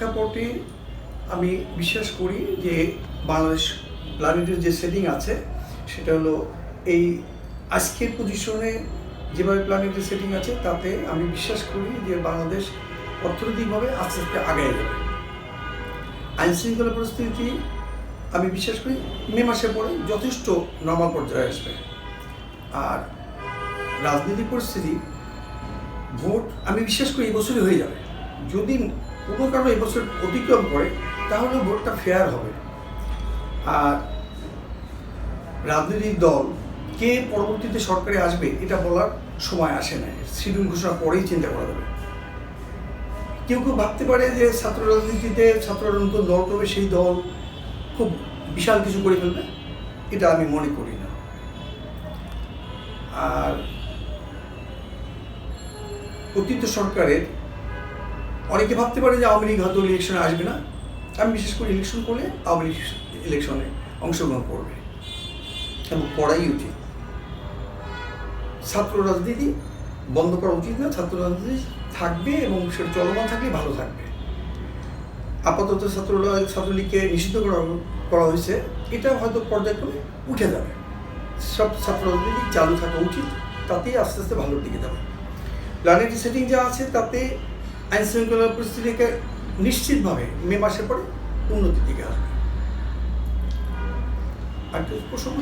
প্রেক্ষাপটে আমি বিশ্বাস করি যে বাংলাদেশ প্ল্যানেটের যে সেটিং আছে, সেটা হলো এই আজকের পজিশনে যেভাবে প্ল্যানেটের সেটিং আছে, তাতে আমি বিশ্বাস করি যে বাংলাদেশ অর্থনৈতিকভাবে আস্তে আস্তে আগায় যাবে। আইন শৃঙ্খলা পরিস্থিতি, আমি বিশ্বাস করি মে মাসের পরে যথেষ্ট নর্মাল পর্যায়ে আসবে। আর রাজনৈতিক পরিস্থিতি, ভোট, আমি বিশ্বাস করি এই বছরই হয়ে যাবে। যদি কোনো কারণে এবছর অতিক্রম করে, তাহলে ভোটটা ফেয়ার হবে। আর রাজনৈতিক দল, কে পরবর্তীতে সরকারে আসবে, এটা বলার সময় আসে না শিডিউল ঘোষণা পরেই চিন্তা করা যাবে। কেউ কেউ ভাবতে পারে যে ছাত্র রাজনীতিতে ছাত্ররা নতুন দল করবে, সেই দল খুব বিশাল কিছু করে ফেলবে, এটা আমি মনে করি না। আর অতীত সরকারের অনেকে ভাবতে পারে যে আওয়ামী লীগ হয়তো ইলেকশনে আসবে না। আমি বিশেষ করে ইলেকশন করলে আওয়ামী লীগ ইলেকশনে অংশগ্রহণ করবে। এবং করাই উচিত। ছাত্র রাজনীতি বন্ধ করা উচিত না। ছাত্র রাজনীতি থাকবে এবং সেটা চলমান থাকলে ভালো থাকবে। আপাতত ছাত্র ছাত্রলীগকে নিষিদ্ধ করা করা হয়েছে। এটা হয়তো পর্যায়ক্রমে উঠে যাবে। সব ছাত্র রাজনীতি চালু থাকা উচিত। তাতেই আস্তে আস্তে ভালোর দিকে যাবে। প্ল্যানেটারি সেটিং যা আছে, তাতে আইন শৃঙ্খলা পরিস্থিতিকে নিশ্চিতভাবে মে মাসের পরে উন্নতির দিকে আসবে। আর প্রসঙ্গ?